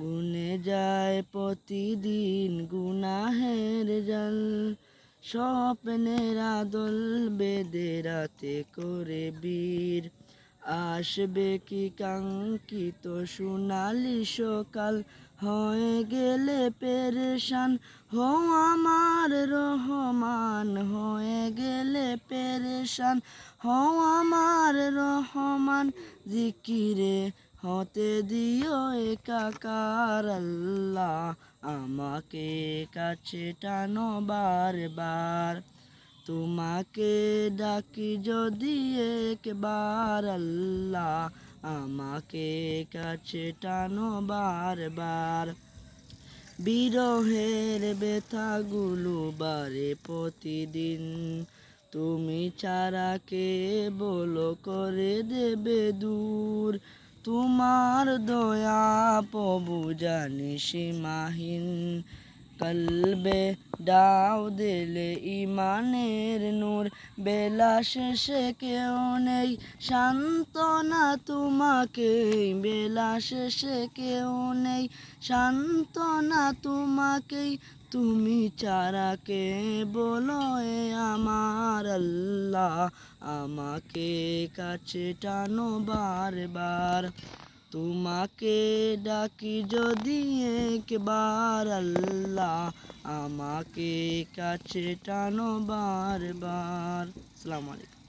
গুনে যায় প্রতিদিন গুনাহের জল। স্বপ্নের আদল বেদে রাতে করে বীর। আসবে কি কাঙ্ক্ষিত সোনালি সকাল? হয়ে গেলে পেরেশান হো আমার রহমান। হয়ে গেলে পেরেশান হো আমার রহমান। জিকিরে হতে দিও একাকার আল্লাহ, আমাকে কাছে টানো বারবার। তোমাকে ডাকি যদি একবার আল্লাহ, আমাকে কাছে টানো বারবার। বিরহের ব্যথাগুলো বারে প্রতিদিন। তুমি ছাড়াকে বলো, করে দেবে দূর। তোমার দয়া প্রভু জানি সীমাহীন। কলবে ডাও দিলে ইমানের নূর। বেলা শেষে কেউ নেই, সান্ত্বনা তোমাকে। বেলা শেষে কেউ নেই, সান্ত্বনা তোমাকেই তুমি চারাকে বলো এ আমার আল্লাহ? আমাকে কাছে টানো বারবার। তোমাকে ডাকি যদি একবার আল্লাহ, আমাকে কাছে টানো বারবার। আসসালামু আলাইকুম।